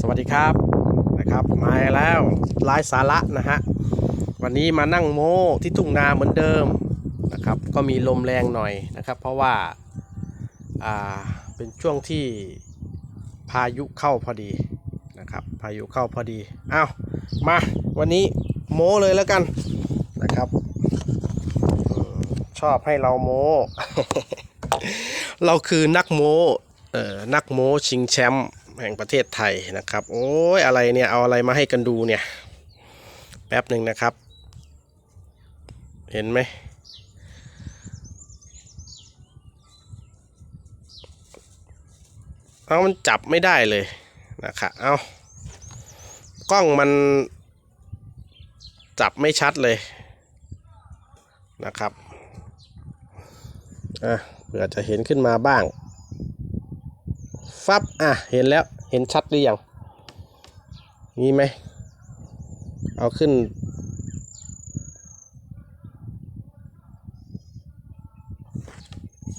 สวัสดีครับนะครับมาแล้วไลฟ์สาระนะฮะวันนี้มานั่งโม้ที่ทุ่งนาเหมือนเดิมนะครับ ก็มีลมแรงหน่อยนะครับ เพราะว่าอ่าเป็นช่วงที่พายุเข้าพอดีนะครับ พายุเข้าพอดีอ้าวมาวันนี้โม้เลยแล้วกันนะครับชอบให้เราโม้ เราคือนักโม้ เอ่อนักโม้ชิงแชมป์แห่งประเทศไทยนะครับ โอ้ยอะไรเนี่ยเอาอะไรมาให้กันดูเนี่ย แป๊บหนึ่งนะครับ เห็นไหมเอามันจับไม่ได้เลยนะครับเอากล้องมันจับไม่ชัดเลยนะครับอะเผื่อจะเห็นขึ้นมาบ้าง ฟับอะเห็นแล้วเห็นชัดหรือยังมีไหมเอาขึ้น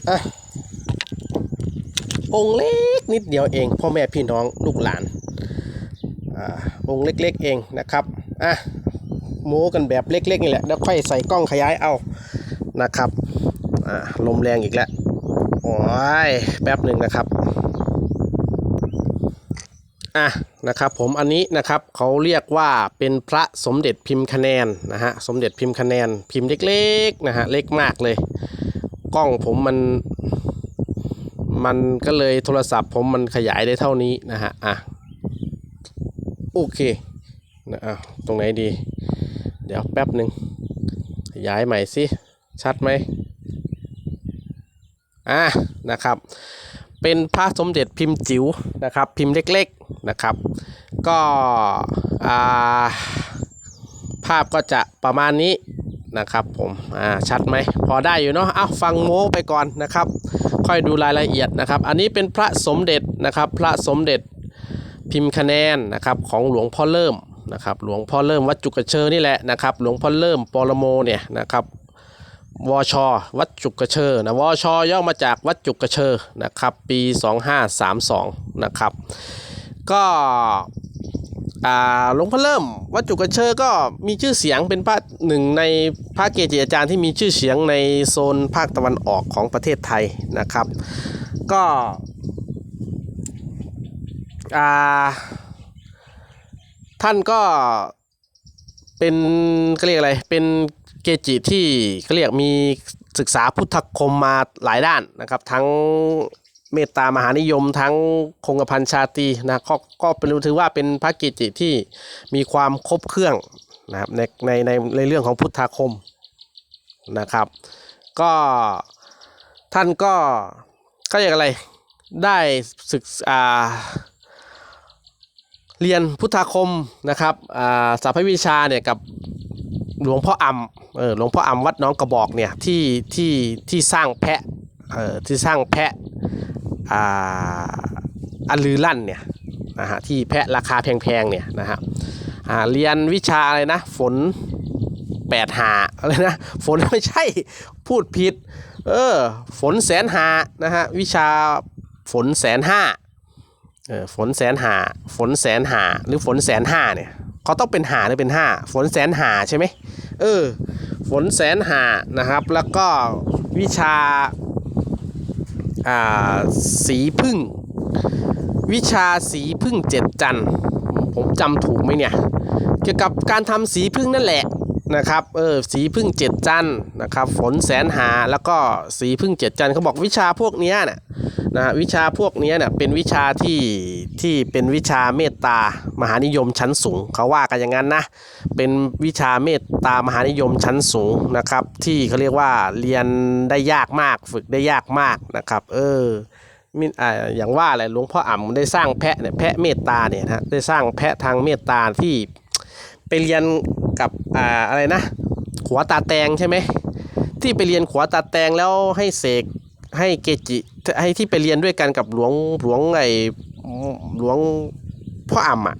อะ องเล็กนิดเดียวเอง พ่อแม่พี่น้องลูกหลานอ่าองเล็กๆเองนะครับ อะโม้กันแบบเล็กๆนี่แหละ แล้วค่อยใส่กล้องขยายเอานะครับ อ่าลมแรงอีกแล้ว โอ้ยแป๊บหนึ่งนะครับ อะนะครับผมอันนี้นะครับเขาเรียกว่าเป็นพระสมเด็จพิมพ์คะแนนนะฮะสมเด็จพิมพ์คะแนนพิมพ์เล็กๆนะฮะเล็กมากเลย กล้องผมมัน มันก็เลยโทรศัพท์ผมมันขยายได้เท่านี้นะฮะอะโอเคนะอะตรงไหนดี เดี๋ยวแป๊บหนึ่งขยายใหม่สิชัดไหมอะนะครับเป็นพระสมเด็จพิมพ์จิ๋วนะครับ พิมพ์เล็ก นะครับ ก็ภาพก็จะประมาณนี้นะครับผมอ่าชัดไหมพอได้อยู่เนาะเอาฟังโม้ไปก่อนนะครับ ค่อยดูรายละเอียดนะครับ อันนี้เป็นพระสมเด็จนะครับ พระสมเด็จพิมพ์คะแนนนะครับของหลวงพ่อเริ่มนะครับ หลวงพ่อเริ่มวัดจุกเชอนี่แหละนะครับ หลวงพ่อเริ่มปรโมเนี่ยนะครับวช วัดจุกเชอนะวชย่อมาจากวัดจุกเชอนะครับ ปี 2532 นะครับ ก็อ่าหลวงพ่อเริ่มวัดจุกระเชอก็มีชื่อเสียงเป็นพระหนึ่งในพระเกจิอาจารย์ที่มีชื่อเสียงในโซนภาคตะวันออกของประเทศไทยนะครับ ก็อ่าท่านก็เป็นเขาเรียกอะไรเป็นเกจิที่เขาเรียกมีศึกษาพุทธคมมาหลายด้านนะครับ ทั้ง เมตตามหานิยมทั้งคงกระพันชาตรีนะก็ก็เป็นถือว่าเป็นพระเกจิที่มีความครบเครื่องนะครับในในในในเรื่องของพุทธาคมนะครับ ก็ท่านก็เขาเรียกอะไรได้ศึกษาเรียนพุทธาคมนะครับอ่าสัพพวิชาเนี่ยกับหลวงพ่ออ่ำเออหลวงพ่ออ่ำวัดน้องกระบอกเนี่ยที่ที่ที่สร้างแพะเออที่สร้างแพะ อันลือลั่นเนี่ยนะฮะที่แพะราคาแพงๆเนี่ยนะฮะเรียนวิชาอะไรนะ ฝนแปดหาอะไรนะ ฝนไม่ใช่พูดผิด เออ ฝนแสนหานะฮะวิชาฝนแสนห้าเออฝนแสนหาฝนแสนหาหรือฝนแสนห้าเนี่ยเขาต้องเป็นหาหรือเป็นห้าฝนแสนหาใช่ไหมเออ ฝนแสนหานะครับ แล้วก็วิชา สีพึ่ง วิชาสีพึ่งเจ็ดจันผมจำถูกไหมเนี่ย เกี่ยวกับการทำสีพึ่งนั่นแหละ นะครับเออสีพึ่งเจ็ดจันนะครับฝนแสนหาแล้วก็สีพึ่งเจ็ดจันเขาบอกวิชาพวกเนี้ยน่ะนะฮะวิชาพวกเนี้ยเนี่ยเป็นวิชาที่ที่เป็นวิชาเมตตามหานิยมชั้นสูงเขาว่ากันอย่างนั้นนะเป็นวิชาเมตตามหานิยมชั้นสูงนะครับ ที่เขาเรียกว่าเรียนได้ยากมากฝึกได้ยากมากนะครับ เออมิอ่าอย่างว่าแหละหลวงพ่ออ่ำได้สร้างแพะเนี่ยแพะเมตตาเนี่ยนะฮะได้สร้างแพะทางเมตตาที่ไปเรียน กับอ่าอะไรนะขัวตาแตงใช่ไหมที่ไปเรียนขัวตาแตงแล้วให้เสกให้เกจิให้ที่ไปเรียนด้วยกันกับหลวงหลวงไอหลวงพ่ออ่ำอะ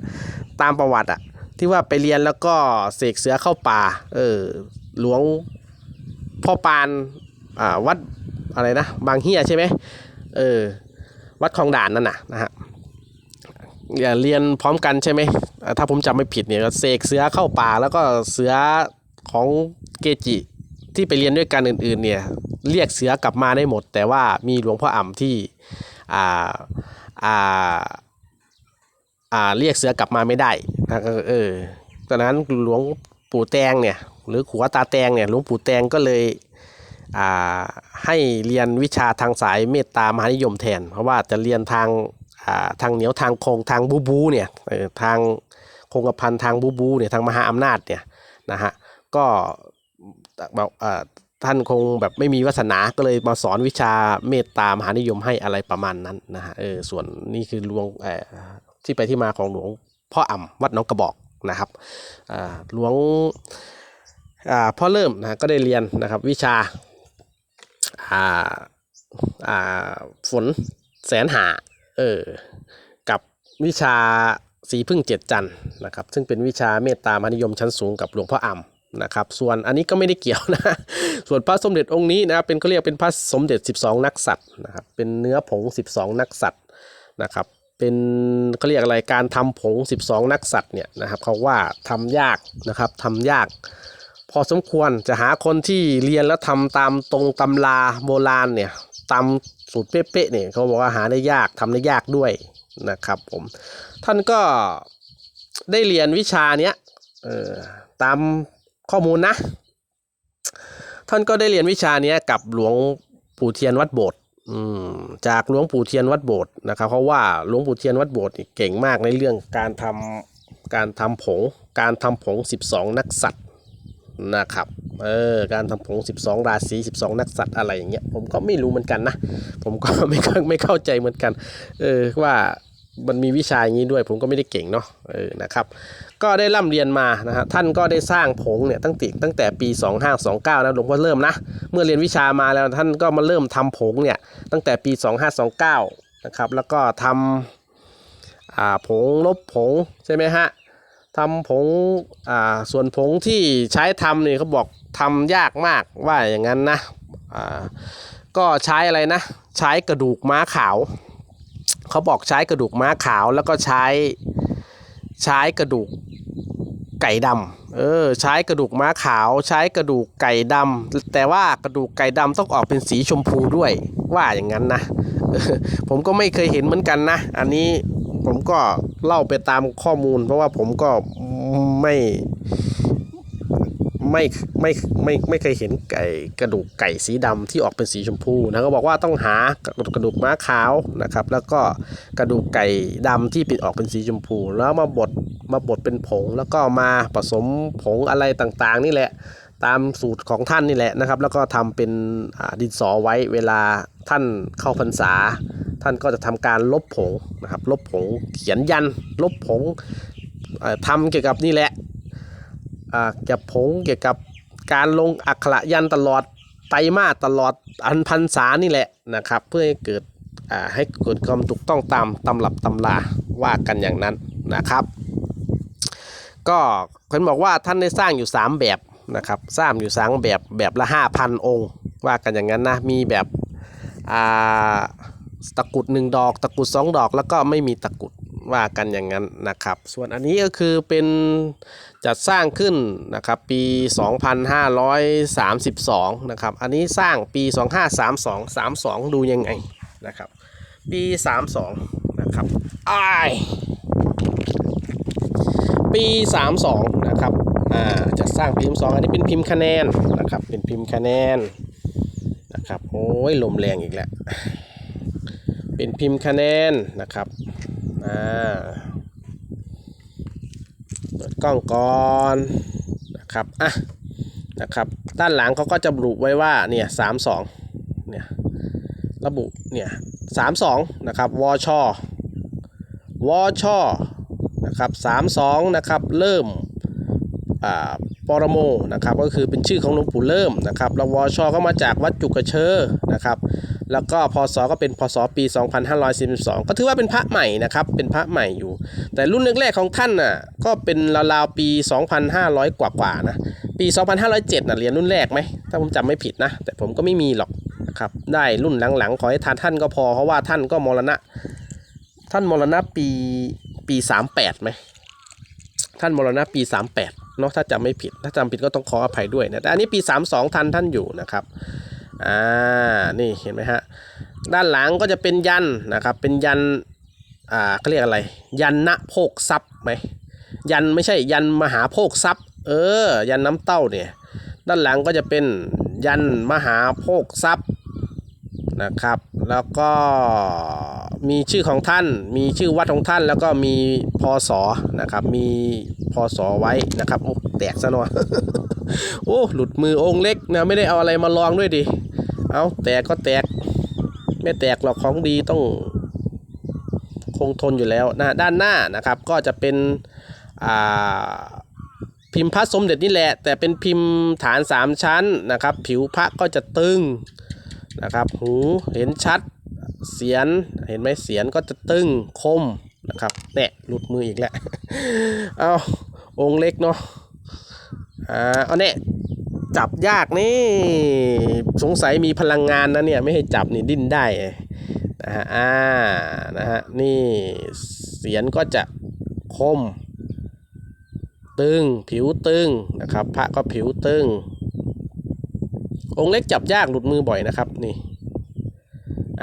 ตามประวัติอะที่ว่าไปเรียนแล้วก็เสกเสือเข้าป่าเออหลวงพ่อปานอ่าวัดอะไรนะบางเฮียใช่ไหมเออวัดคลองด่านนั่นน่ะนะฮะอย่าเรียนพร้อมกันใช่ไหม ถ้าผมจำไม่ผิดเนี่ยเสกเสือเข้าป่าแล้วก็เสือของเกจิที่ไปเรียนด้วยกันอื่นๆเนี่ยเรียกเสือกลับมาได้หมด แต่ว่ามีหลวงพ่ออ่ำที่อ่าอ่าอ่าเรียกเสือกลับมาไม่ได้นะก็เออตอนนั้นหลวงปู่แตงเนี่ยหรือขัวตาแตงเนี่ยหลวงปู่แตงก็เลยอ่าให้เรียนวิชาทางสายเมตตามหานิยมแทน เพราะว่าจะเรียนทางอ่าทางเหนียวทางโคงทางบูบูเนี่ยทาง คงกระพันทางบูบูเนี่ยทางมหาอำนาจเนี่ยนะฮะก็แบบอ่าท่านคงแบบไม่มีวาสนาก็เลยมาสอนวิชาเมตตามหานิยมให้อะไรประมาณนั้นนะฮะเออส่วนนี่คือหลวงเอ่อที่ไปที่มาของหลวงพ่ออ่ำวัดหนองกระบอกนะครับอ่าหลวงอ่าพ่อเริ่มนะก็ได้เรียนนะครับวิชาอ่าอ่าฝนแสนหาเออกับวิชา สีพึ่งเจ็ดจันนะครับ ซึ่งเป็นวิชาเมตตามหานิยมชั้นสูงกับหลวงพ่ออ่ำนะครับ ส่วนอันนี้ก็ไม่ได้เกี่ยวนะ ส่วนพระสมเด็จองค์นี้นะครับเป็นเขาเรียกเป็นพระสมเด็จ 12 นักสัตว์นะครับ เป็นเนื้อผง 12 นักสัตว์นะครับ เป็นเขาเรียกอะไรการทำผง 12 นักสัตว์เนี่ยนะครับเขาว่าทำยากนะครับทำยาก พอสมควรจะหาคนที่เรียนแล้วทำตามตรงตำราโบราณเนี่ยตามสูตรเป๊ะๆเนี่ยเขาบอกว่าหาได้ยากทำได้ยากด้วย นะครับผม ท่านก็ได้เรียนวิชาเนี้ยเออตามข้อมูลนะ ท่านก็ได้เรียนวิชาเนี้ยกับหลวงปู่เทียนวัดโบสถ์จากหลวงปู่เทียนวัดโบสถ์นะครับเพราะว่าหลวงปู่เทียนวัดโบสถ์เก่งมากในเรื่องการทำการทำผง การทำผง 12 นักสัตว์นะครับ เออ การทำผง 12 ราศี 12 นักสัตว์อะไรอย่างเงี้ย ผมก็ไม่รู้เหมือนกันนะ ผมก็ไม่เข้าไม่เข้าใจเหมือนกัน เออว่า มันมีวิชาอย่างนี้ด้วย ผมก็ไม่ได้เก่งเนาะเออนะครับ ก็ได้ร่ำเรียนมานะฮะท่านก็ได้สร้างผงเนี่ยตั้งแต่ตั้งแต่ปี 2529นะหลวงพ่อเริ่มนะ เมื่อเรียนวิชามาแล้วท่านก็มาเริ่มทำผงเนี่ยตั้งแต่ปี 2529นะครับแล้วก็ทำอ่าผงลบผงใช่ไหมฮะทำผงอ่าส่วนผงที่ใช้ทำเนี่ยเขาบอกทำยากมากว่าอย่างนั้นนะอ่าก็ใช้อะไรนะ ใช้กระดูกม้าขาว เขาบอกใช้กระดูกม้าขาวแล้วก็ใช้ใช้กระดูกไก่ดำเออใช้กระดูกม้าขาว ใช้กระดูกไก่ดำแต่ว่ากระดูกไก่ดำต้องออกเป็นสีชมพูด้วยว่าอย่างนั้นนะออผมก็ไม่เคยเห็นเหมือนกันนะ อันนี้ผมก็เล่าไปตามข้อมูล เพราะว่าผมก็ไม่ ไม่ไม่ไม่ไม่เคยเห็นไก่กระดูกไก่สีดำที่ออกเป็นสีชมพูนะก็บอกว่าต้องหากระดูกม้าขาวนะครับ แล้วก็กระดูกไก่ดำที่ป็นออกเป็นสีชมพู แล้วมาบดมาบดเป็นผง แล้วก็มาผสมผงอะไรต่างๆ นี่แหละ ตามสูตรของท่านนี่แหละนะครับ แล้วก็ทำเป็นดินสอไว้เวลาท่านเข้าพรรษา ท่านก็จะทำการลบผงนะครับ ลบผงเขียนยันลบผงเอ่อทำเกี่ยวกับนี่แหละ เกี่ยวกับผงเกี่ยวกับการลงอักขระยันตลอดไตรมาสตลอดอันพรรษานี่แหละนะครับ เพื่อให้เกิดอ่าให้เกิดความถูกต้องตามตำรับตำราว่ากันอย่างนั้นนะครับ ก็เพิ่นบอกว่าท่านได้สร้างอยู่ 3 แบบนะครับสร้างอยู่สามแบบแบบละ 5,000 องค์ ว่ากันอย่างนั้นนะมีแบบอ่าตะกุดหนึ่งดอก ตะกุดสองดอกแล้วก็ไม่มีตะกุด ว่ากันอย่างนั้นนะครับ ส่วนอันนี้ก็คือเป็นจัดสร้างขึ้นนะครับปี 2532 นะครับ อันนี้สร้างปี 2532 32 ดูยังไงนะครับ ปี 32 นะครับอ้ายปี 32 นะครับ อ่าจะสร้างพิมพ์ 2 อันนี้เป็นพิมพ์คะแนนนะครับ เป็นพิมพ์คะแนนนะครับ โอ้ยลมแรงอีกแล้ว เป็นพิมพ์คะแนนนะครับ อ่าเปิดกล้องก่อนนะครับอะนะครับ ด้านหลังเขาก็จะระบุไว้ว่าเนี่ย32เนี่ยระบุเนี่ย32นะครับวชอวชอนะครับ32นะครับเริ่มอ่าปรโมนะครับก็คือเป็นชื่อของหลวงปู่เริ่มนะครับแล้ววชอก็มาจากวัดจุกกระเชอนะครับ แล้วก็พศก็เป็นพศปี 2542 ก็ถือว่าเป็นพระใหม่นะครับ เป็นพระใหม่อยู่ แต่รุ่นแรกๆของท่านน่ะก็เป็นราวๆปี 2,500 กว่าๆนะ ปี 2,507น่ะเรียญรุ่นแรกไหม ถ้าผมจำไม่ผิดนะ แต่ผมก็ไม่มีหรอกนะครับ ได้รุ่นหลังๆ ขอให้ทานท่านก็พอ เพราะว่าท่านก็มรณะ ท่านมรณะปีปีสามแปดไหม ท่านมรณะปีสามแปดเนาะถ้าจำไม่ผิด ถ้าจำผิดก็ต้องขออภัยด้วยนะ แต่อันนี้ปีสามสองทันท่านอยู่นะครับ อ่านี่เห็นไหมฮะด้านหลังก็จะเป็นยันนะครับเป็นยันอ่าเขาเรียกอะไร ยันณโภคทรัพย์ไหมยันไม่ใช่ยันมหาโภคทรัพย์ เออ ยันน้ำเต้าเนี่ยด้านหลังก็จะเป็นยันมหาโภคทรัพย์นะครับ แล้วก็มีชื่อของท่าน มีชื่อวัดของท่าน แล้วก็มีพศนะครับ มีพศไว้นะครับโอ้แตกซะหน่อย โอ้ หลุดมือองค์เล็กนะ ไม่ได้เอาอะไรมาลองด้วยดิ เอาแตกก็แตก ไม่แตกหรอกของดีต้องคงทนอยู่แล้วนะด้านหน้านะครับก็จะเป็นพิมพ์พระสมเด็จนี่แหละ แต่เป็นพิมพ์ฐานสามชั้นนะครับ ผิวพระก็จะตึงนะครับ หูเห็นชัดเสียนเห็นไหมเสียนก็จะตึงคมนะครับเนี่ยหลุดมืออีกแล้วเอาองค์เล็กเนาะอ่าเอาเนี่ย จับยากนี่ สงสัยมีพลังงานนะเนี่ย ไม่ให้จับนี่ดิ้นได้นะฮะอ่านะฮะนี่เสียนก็จะคม ตึงผิวตึงนะครับ พระก็ผิวตึง องค์เล็กจับยากหลุดมือบ่อยนะครับนี่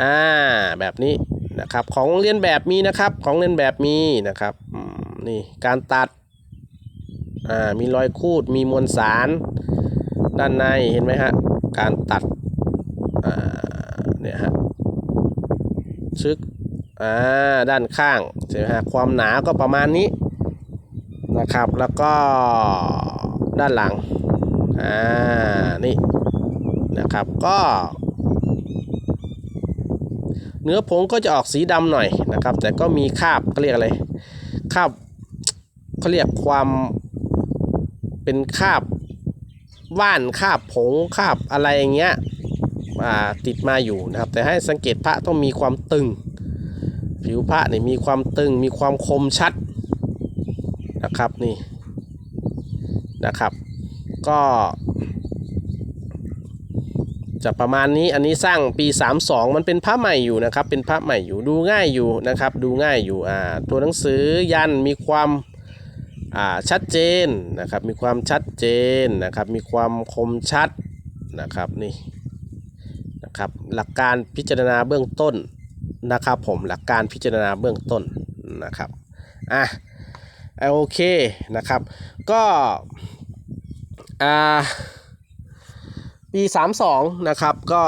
อ่าแบบนี้นะครับของเรียนแบบมีนะครับของเรียนแบบมีนะครับนี่การตัดอ่ามีรอยคูดมีมวลสาร ด้านในเห็นไหมฮะ การตัดเนี่ยฮะชึกอ่าด้านข้างใช่ไหมฮะความหนาก็ประมาณนี้นะครับแล้วก็ด้านหลังอ่านี่นะครับก็ เนื้อผงก็จะออกสีดำหน่อยนะครับ แต่ก็มีคราบเขาเรียกอะไรคราบเขาเรียกความเป็นคราบ ว่านคาบผงคาบอะไรอย่างเงี้ยติดมาอยู่นะครับ แต่ให้สังเกตพระต้องมีความตึง ผิวพระเนี่ยมีความตึงมีความคมชัดนะครับนี่นะครับ ก็จะประมาณนี้อันนี้สร้างปี 32 มันเป็นพระใหม่อยู่นะครับ เป็นพระใหม่อยู่ดูง่ายอยู่นะครับ ดูง่ายอยู่อ่าตัวหนังสือยันมีความ ชัดเจนนะครับ มีความชัดเจนนะครับ มีความคมชัดนะครับนี่นะครับ หลักการพิจารณาเบื้องต้นนะครับผมหลักการพิจารณาเบื้องต้นนะครับอะโอเคนะครับ ก็อ่าปี 32 นะครับ ก็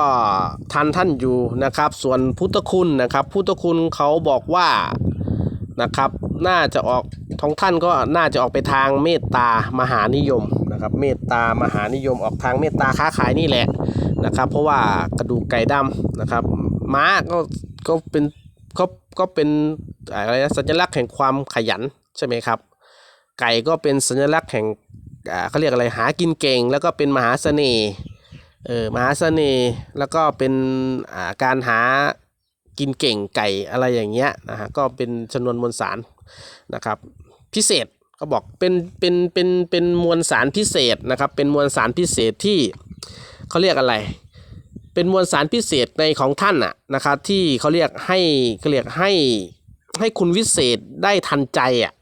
ทันท่านอยู่นะครับ ส่วนพุทธคุณนะครับ พุทธคุณเขาบอกว่า นะครับ น่าจะออกท้องท่านก็น่าจะออกไปทางเมตตามหานิยมนะครับ เมตตามหานิยมออกทางเมตตาค้าขายนี่แหละนะครับ เพราะว่ากระดูกไก่ดำนะครับ ม้าก็ก็เป็นก็ก็เป็นอะไรนะสัญลักษณ์แห่งความขยันใช่ไหมครับ ไก่ก็เป็นสัญลักษณ์แห่งเขาเรียกอะไรหากินเก่ง แล้วก็เป็นมหาเสน่ห์เออมหาเสน่ห์แล้วก็เป็นการหา กินเก่งไก่อะไรอย่างเงี้ยนะฮะก็เป็นชนวนมวลสารนะครับ พิเศษเขาบอกเป็นเป็นเป็นเป็นมวลสารพิเศษนะครับเป็นมวลสารพิเศษที่เขาเรียกอะไร เป็นมวลสารพิเศษในของท่านอะนะครับที่เขาเรียกให้เขาเรียกให้ให้คุณวิเศษได้ทันใจอะ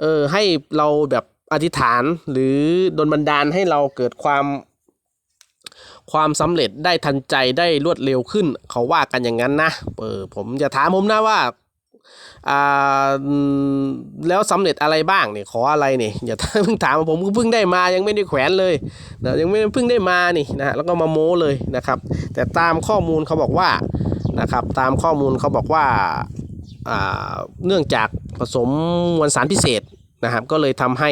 เออให้เราแบบอธิษฐานหรือดลบันดาลให้เราเกิดความ ความสำเร็จได้ทันใจได้รวดเร็วขึ้น เขาว่ากันอย่างนั้นนะเออผมจะถามผมนะว่าอ่าแล้วสำเร็จอะไรบ้างเนี่ยขออะไรเนี่ยอย่าเพิ่งถามผมเพิ่งได้มายังไม่ได้แขวนเลยนะยังไม่เพิ่งได้มานี่นะฮะแล้วก็มาโม้เลยนะครับ แต่ตามข้อมูลเขาบอกว่านะครับตามข้อมูลเขาบอกว่าอ่าเนื่องจากผสมมวลสารพิเศษนะครับ ก็เลยทำให้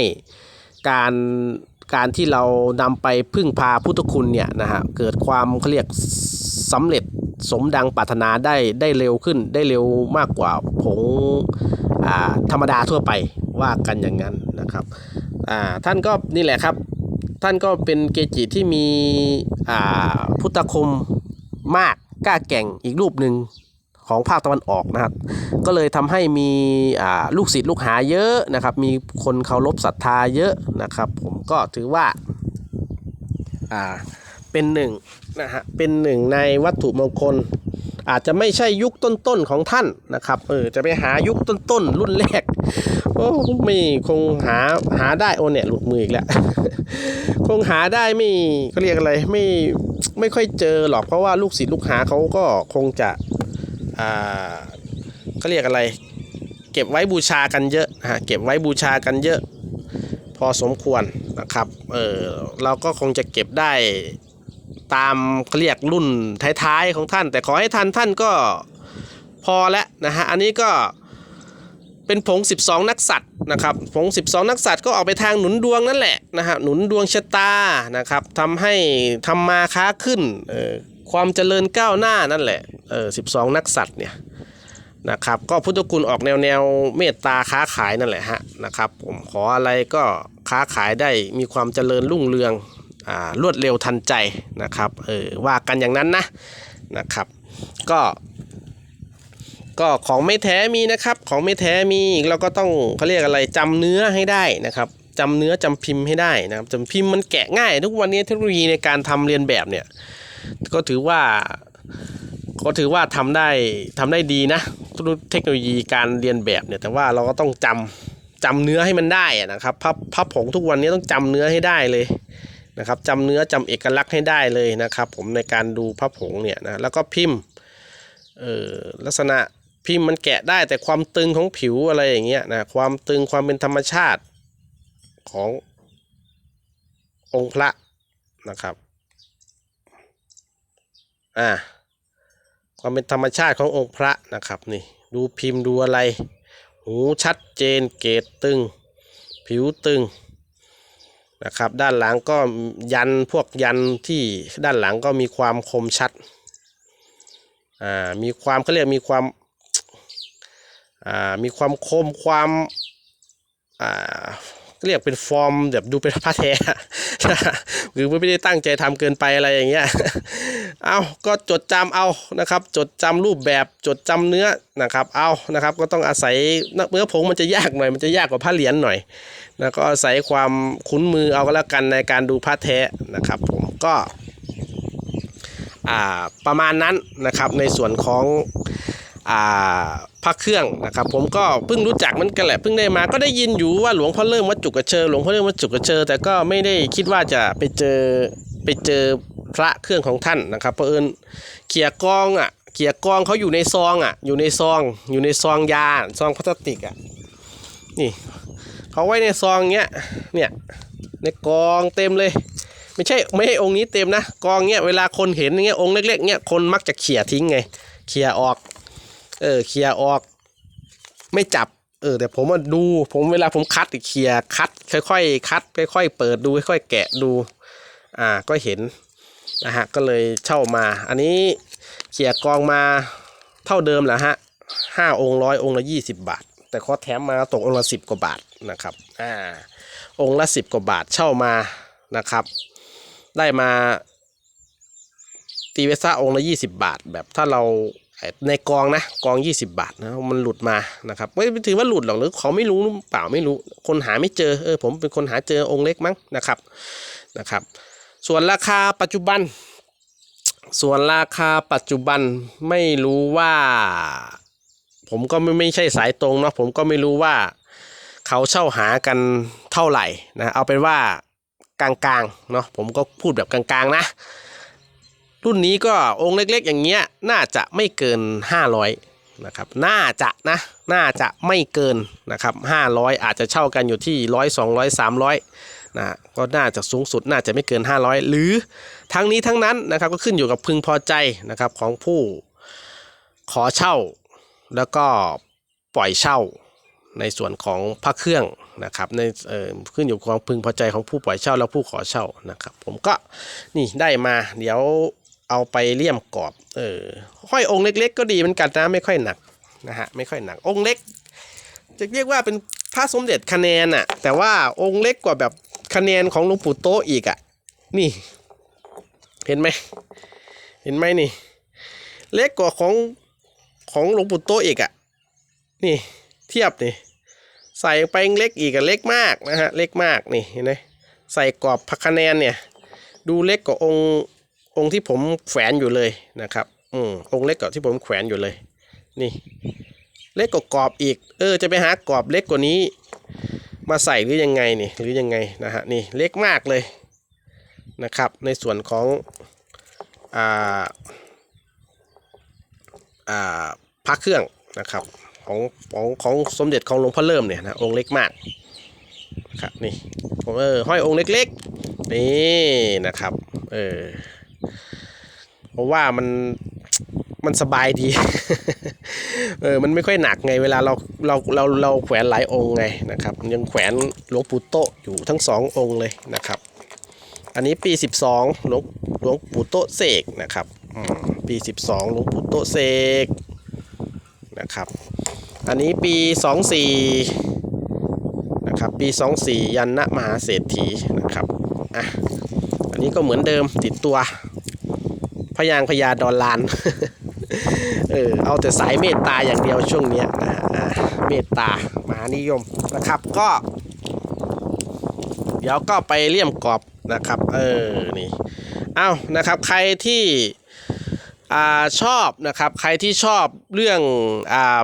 การ การที่เรานำไปพึ่งพาพุทธคุณเนี่ยนะฮะเกิดความเขาเรียกสำเร็จสมดังปรารถนาได้ได้เร็วขึ้นได้เร็วมากกว่าผงาธรรมดาทั่วไปว่ากันอย่างนั้นนะครับท่านก็นี่แหละครับ ท่านก็เป็นเกจิที่มีพุทธคมมากกล้าแก่งอีกรูปหนึ่ง ของภาคตะวันออกนะครับ ก็เลยทำให้มีลูกศิษย์ลูกหาเยอะนะครับ มีคนเคารพศรัทธาเยอะนะครับ ผมก็ถือว่าอ่าเป็นหนึ่งนะฮะเป็นหนึ่งในวัตถุมงคล อาจจะไม่ใช่ยุคต้นๆของท่านนะครับเออจะไปหายุคต้นๆรุ่นแรกโอ้ไม่คงหาหาได้โอเนี่ยหลุดมืออีกแล้วคงหาได้ไม่เขาเรียกอะไรไม่ไม่ค่อยเจอหรอกเพราะว่าลูกศิษย์ลูกหาเขาก็คงจะ อ่าเขาเรียกอะไร เก็บไว้บูชากันเยอะนะฮะเก็บไว้บูชากันเยอะ พอสมควรนะครับเออเราก็คงจะเก็บได้ตามเขาเรียกรุ่นท้ายๆของท่าน แต่ขอให้ทันท่านก็พอแล้วนะฮะอันนี้ก็เป็นผง 12 นักสัตว์นะครับผง 12 นักสัตว์ก็ออกไปทางหนุนดวงนั่นแหละนะฮะหนุนดวงชะตานะครับทำให้ทำมาค้าขึ้นเออความเจริญก้าวหน้านั่นแหละ เออ12นักสัตว์เนี่ยนะครับก็พุทธคุณออกแนวแนวเมตตาค้าขายนั่นแหละฮะนะครับผมขออะไรก็ค้าขายได้มีความเจริญรุ่งเรืองอ่ารวดเร็วทันใจนะครับเออว่ากันอย่างนั้นนะนะครับก็ก็ของไม่แท้มีนะครับของไม่แท้มีเราก็ต้องเขาเรียกอะไรจำเนื้อให้ได้นะครับจำเนื้อจำพิมพ์ให้ได้นะครับจำพิมพ์มันแกะง่าย ทุกวันนี้เทคโนโลยีในการทำเรียนแบบเนี่ยก็ถือว่า ก็ถือว่าทำได้ทำได้ดีนะเทคโนโลยีการเรียนแบบเนี่ยแต่ว่าเราก็ต้องจำจำเนื้อให้มันได้นะครับพับพับผงทุกวันนี้ต้องจำเนื้อให้ได้เลยนะครับจำเนื้อจำเอกลักษณ์ให้ได้เลยนะครับ ผมในการดูพับผงเนี่ยนะแล้วก็พิมพ์เออลักษณะพิมพ์มันแกะได้แต่ความตึงของผิวอะไรอย่างเงี้ยนะความตึงความเป็นธรรมชาติขององค์พระนะครับอ่า ความเป็นธรรมชาติขององค์พระนะครับนี่ดูพิมพ์ดูอะไร หูชัดเจนเกตตึง ผิวตึงนะครับด้านหลังก็ยันพวกยันที่ด้านหลังก็มีความคมชัดอ่ามีความเขาเรียกมีความอ่ามีความคมความอ่า เรียกเป็นฟอร์มแบบดูเป็นพระแท้หรือไม่ได้ตั้งใจทำเกินไปอะไรอย่างเงี้ยเอาก็จดจำเอานะครับ จดจำรูปแบบจดจำเนื้อนะครับ เอานะครับ ก็ต้องอาศัยเนื้อผงมันจะยากหน่อย มันจะยากกว่าผ้าเหรียญหน่อยนะก็อาศัยความคุ้นมือเอาก็แล้วกันในการดูผ้าแท้นะครับ ผมก็ประมาณนั้นนะครับในส่วนของอ่า พระเครื่องนะครับผมก็เพิ่งรู้จักมันกันแหละเพิ่งได้มาก็ได้ยินอยู่ว่าหลวงพ่อเริ่มวัดจุกกระเชอหลวงพ่อเริ่มวัดจุกกระเชอแต่ก็ไม่ได้คิดว่าจะไปเจอไปเจอพระเครื่องของท่านนะครับเพราะเอิญเขี่ยกองอะเขี่ยกองเขาอยู่ในซองอะ อยู่ในซอง อยู่ในซองยาซองพลาสติกอะนี่เขาไว้ในซองเงี้ยเนี่ยในกองเต็มเลย ไม่ใช่ไม่ให้องค์นี้เต็มนะ กองเงี้ยเวลาคนเห็นเงี้ยองค์เล็กๆเงี้ยคนมักจะเขี่ยทิ้งไงเขี่ยออก เออเคลียร์ออก ไม่จับ เออแต่ผมมาดู ผมเวลาผมคัดเคลียร์คัด ค่อยๆคัดค่อยๆเปิดดูค่อยๆแกะดู อ่าก็เห็นนะฮะก็เลยเช่ามา อันนี้เขี่ยกองมาเท่าเดิมแหละฮะห้าองค์ร้อยองค์ละยี่สิบบาท แต่ขอแถมมาตกองค์ละสิบกว่าบาทนะครับอ่าองค์ละสิบกว่าบาทเช่ามานะครับ ได้มาตีเวซ่าองค์ละยี่สิบบาท แบบถ้าเรา ในกองนะกอง 20 บาทนะมันหลุดมานะครับไม่ถือว่าหลุดหรอกหรือเขาไม่รู้หรือเปล่าไม่รู้ คนหาไม่เจอเออผมเป็นคนหาเจอองค์เล็กมั้งนะครับนะครับ ส่วนราคาปัจจุบัน ส่วนราคาปัจจุบันไม่รู้ว่า ผมก็ไม่ไม่ใช่สายตรงเนาะผมก็ไม่รู้ว่า เขาเช่าหากันเท่าไหร่นะเอาเป็นว่ากลางๆเนาะผมก็พูดแบบกลางๆนะ รุ่นนี้ก็องค์เล็กๆ อย่างเงี้ยน่าจะไม่เกิน 500นะครับน่าจะนะน่าจะไม่เกินนะครับ500 อาจจะเช่ากันอยู่ที่ร้อยสองร้อยสามร้อยนะก็น่าจะสูงสุดน่าจะไม่เกิน 500 หรือทั้งนี้ทั้งนั้นนะครับก็ขึ้นอยู่กับพึงพอใจนะครับของผู้ขอเช่า แล้วก็ปล่อยเช่าในส่วนของพระเครื่องนะครับในเอ่อขึ้นอยู่กับความพึงพอใจของผู้ปล่อยเช่าและผู้ขอเช่านะครับ ผมก็นี่ได้มาเดี๋ยว เอาไปเลี่ยมกรอบเออห้อยองค์เล็ก ๆ ก็ดีเหมือนกันนะไม่ค่อยหนักนะฮะไม่ค่อยหนักองค์เล็ก จะเรียกว่าเป็นพระสมเด็จคะแนนอะแต่ว่าองค์เล็กกว่าแบบคะแนนของหลวงปู่โตอีกอะนี่ เห็นไหมเห็นไหมนี่ เล็กกว่าของของหลวงปู่โตอีกอะนี่เทียบนี่ใส่ไปเล็กอีกอะเล็กมากนะฮะเล็กมากนี่เห็นไหมใส่กรอบพระคะแนนเนี่ย ดูเล็กกว่าองค์ องค์ที่ผมแฝนอยู่เลยนะครับ อืมองค์เล็กกว่าที่ผมแขวนอยู่เลย นี่ เล็กกว่ากรอบอีก เออ จะไปหากรอบเล็กกว่านี้ มาใส่หรือยังไงนี่ หรือยังไงนะฮะ นี่เล็กมากเลยนะครับ ในส่วนของ อ่า อ่าพระเครื่องนะครับ ของของของสมเด็จของหลวงพ่อเริ่มเนี่ยนะ องค์เล็กมากครับนี่ผมเออห้อยองค์เล็กๆ นี่นะครับ เออ เพราะว่ามันมันสบายดี เออ มันไม่ค่อยหนักไง เวลาเราเราเราเราแขวนหลายองค์ไงนะครับ ยังแขวนหลวงปู่โตอยู่ทั้งสององค์เลยนะครับ อันนี้ปี 12หลวงหลวงปู่โตเสกนะครับปี 12หลวงปู่โตเสกนะครับ อันนี้ปี 24นะครับปี 24 ยันนะมหาเศรษฐีนะครับ อะ อันนี้ก็เหมือนเดิมติดตัว พยางพญาดอนลาน เออเอาแต่สายเมตตาอย่างเดียวช่วงเนี้ยนะฮะอ่าเมตตามหานิยมนะครับก็ เดี๋ยวก็ไปเลี่ยมกรอบนะครับ เออนี่เอานะครับใครที่อ่าชอบนะครับ ใครที่ชอบเรื่องอ่า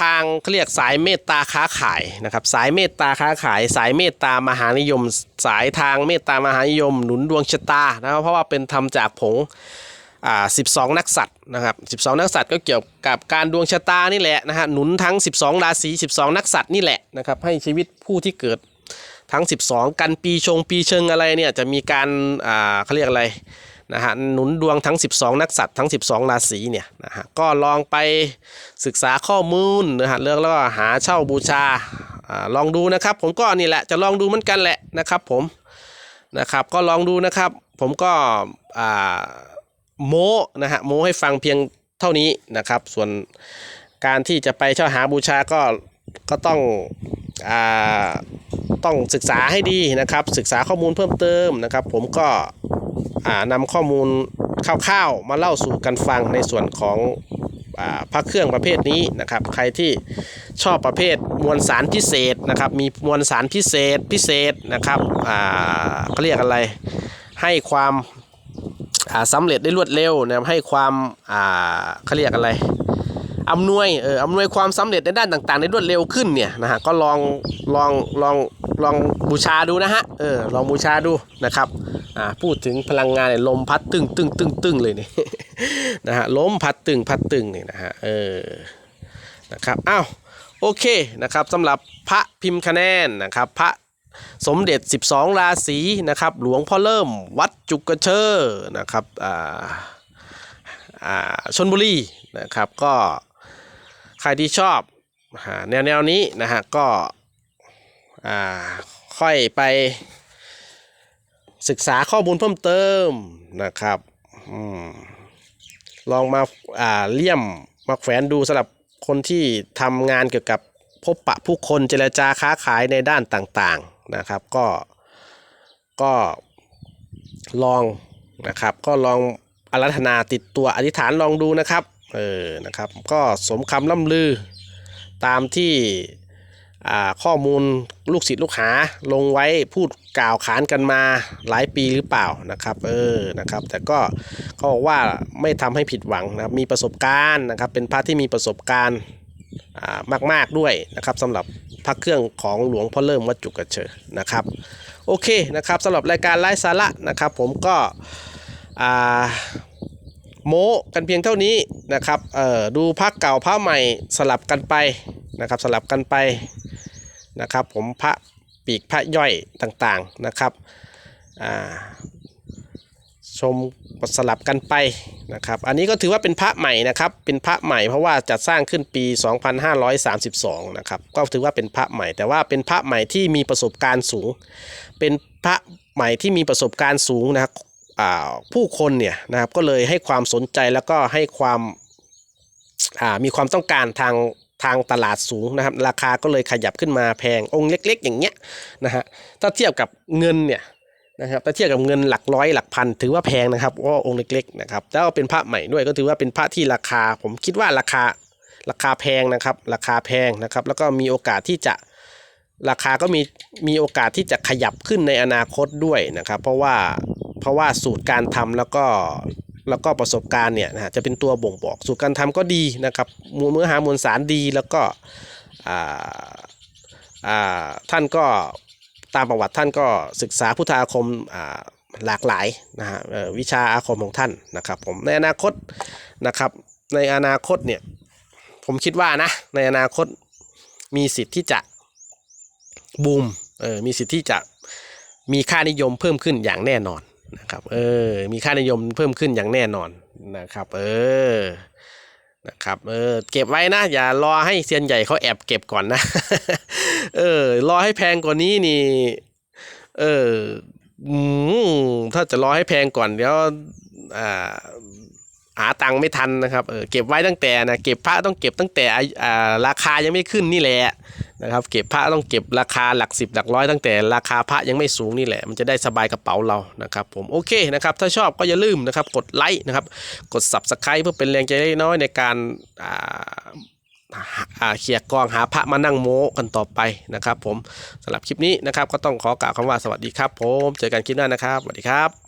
ทางเขาเรียกสายเมตตาค้าขายนะครับ สายเมตตาค้าขาย สายเมตตามหานิยม สายทางเมตตามหานิยม หนุนดวงชะตานะครับเพราะว่าเป็นทำจากผงอ่า12นักสัตว์นะครับ12นักสัตว์ก็เกี่ยวกับการดวงชะตานี่แหละนะฮะหนุนทั้ง 12 ราศี 12 นักสัตว์นี่แหละนะครับให้ชีวิตผู้ที่เกิดทั้ง 12 กันปีชงปีเชิงอะไรเนี่ยจะมีการอ่าเขาเรียกอะไร นะฮะหนุนดวงทั้ง 12 นักสัตว์ทั้ง 12 ราศีเนี่ยนะฮะก็ลองไปศึกษาข้อมูลนะฮะเรื่องแล้วก็หาเช่าบูชาอลองดูนะครับ ผมก็นี่แหละจะลองดูเหมือนกันแหละนะครับผมนะครับก็ลองดูนะครับ ผมก็โม้นะฮะโม้ให้ฟังเพียงเท่านี้นะครับ ส่วนการที่จะไปเช่าหาบูชาก็ก็ต้องอ่าต้องศึกษาให้ดีนะครับ ศึกษาข้อมูลเพิ่มเติมนะครับ ผมก็ นำข้อมูลคร่าวๆมาเล่าสู่กันฟังในส่วนของอพระเครื่องประเภทนี้นะครับ ใครที่ชอบประเภทมวลสารพิเศษนะครับ มีมวลสารพิเศษพิเศษนะครับเขาเรียกอะไร ให้ความอ่าสำเร็จได้รวดเร็วนะให้ความเขาเรียกอะไรอำนวยเอออำนวยความสำเร็จในด้านต่างๆ ได้รวดเร็วขึ้นเนี่ยนะฮะก็ลองลองลอง ลองบูชาดูนะฮะเออลองบูชาดูนะครับอ่าพูดถึงพลังงานเนี่ยลมพัดตึงตึงตึงตึงเลยนี่นะฮะลมพัดตึงพัดตึงนี่นะฮะเออนะครับอ้าวโอเคนะครับสำหรับพระพิมพ์คะแนนนะครับพระสมเด็จ 12 ราศีนะครับหลวงพ่อเริ่มวัดจุกกระเชอนะครับอ่าอ่าชนบุรีนะครับก็ใครที่ชอบแนวแนวนี้นะฮะก็ อ่าค่อยไปศึกษาข้อมูลเพิ่มเติมนะครับอลองมาอ่าเลี่ยมมาแขวนดูสำหรับคนที่ทำงานเกี่ยวกับพบปะผู้คนเจรจาค้าขายในด้านต่างๆนะครับ ก็ก็ลองนะครับ ก็ลองอารัธนาติดตัวอธิษฐานลองดูนะครับ เออนะครับ ก็สมคำล่ำลือตามที่ ข้อมูลลูกศิษย์ลูกหาลงไว้พูดกล่าวขานกันมาหลายปีหรือเปล่านะครับเออนะครับ แต่ก็เขาบอกว่าไม่ทำให้ผิดหวังนะครับมีประสบการณ์นะครับ เป็นพระที่มีประสบการณ์อ่ามากๆด้วยนะครับสำหรับพระเครื่องของหลวงพ่อเริ่มวัดจุกกระเชอนะครับโอเคนะครับสำหรับรายการไร้สาระนะครับ ผมก็โม้กันเพียงเท่านี้นะครับเออดูพระเก่าพระใหม่สลับกันไปนะครับสลับกันไป นะครับ ผมพระปีกพระย่อยต่างๆนะครับชมสลับกันไปนะครับ อันนี้ก็ถือว่าเป็นพระใหม่นะครับ เป็นพระใหม่เพราะว่าจัดสร้างขึ้นปี 2532 นะครับ ก็ถือว่าเป็นพระใหม่ แต่ว่าเป็นพระใหม่ที่มีประสบการณ์สูง เป็นพระใหม่ที่มีประสบการณ์สูงนะครับผู้คนเนี่ยนะครับก็เลยให้ความสนใจแล้วก็ให้ความามีความต้องการทาง ทางตลาดสูงนะครับ ราคาก็เลยขยับขึ้นมาแพงองค์เล็ก ๆ อย่างเงี้ยนะฮะถ้าเทียบกับเงินเนี่ยนะครับถ้าเทียบกับเงินหลักร้อยหลักพันถือว่าแพงนะครับว่าองค์เล็กๆนะครับแล้วก็เป็นพระใหม่ด้วยก็ถือว่าเป็นพระที่ราคา ผมคิดว่าราคาราคาแพงนะครับ ราคาแพงนะครับ แล้วก็มีโอกาสที่จะราคาก็มีมีโอกาสที่จะขยับขึ้นในอนาคตด้วยนะครับ เพราะว่าเพราะว่าสูตรการทำแล้วก็ แล้วก็ประสบการณ์เนี่ยนะฮะจะเป็นตัวบ่งบอก สู่การทำก็ดีนะครับมูลเนื้อหามวลสารดีแล้วก็อ่าอ่าท่านก็ตามประวัติท่านก็ศึกษาพุทธาคมอ่าหลากหลายนะฮะวิชาอาคมของท่านนะครับผมในอนาคตนะครับในอนาคตเนี่ยผมคิดว่านะในอนาคตมีสิทธิ์ที่จะบูมเออมีสิทธิ์ที่จะมีค่านิยมเพิ่มขึ้นอย่างแน่นอน นะครับ เออ มีค่านิยมเพิ่มขึ้นอย่างแน่นอนนะครับ เออ นะครับ เออ เก็บไว้นะ อย่ารอให้เซียนใหญ่เขาแอบเก็บก่อนนะ เออ รอให้แพงกว่านี้นี่ เอออืมถ้าจะรอให้แพงก่อนเดี๋ยวอ่า หาตังค์ไม่ทันนะครับเออเก็บไว้ตั้งแต่นะเก็บพระต้องเก็บตั้งแต่อาอ่าราคายังไม่ขึ้นนี่แหละนะครับ เก็บพระต้องเก็บราคาหลักสิบหลักร้อยตั้งแต่ราคาพระยังไม่สูงนี่แหละ มันจะได้สบายกระเป๋าเรานะครับผมโอเคนะครับถ้าชอบก็อย่าลืมนะครับกดไลค์นะครับกด subscribe เพื่อเป็นแรงใจเล็กน้อยในการอ่าเขียกกองหาพระมานั่งโม้กันต่อไปนะครับ ผมสำหรับคลิปนี้นะครับก็ต้องขอกล่าวคำว่าสวัสดีครับ ผมเจอกันคลิปหน้านะครับสวัสดีครับ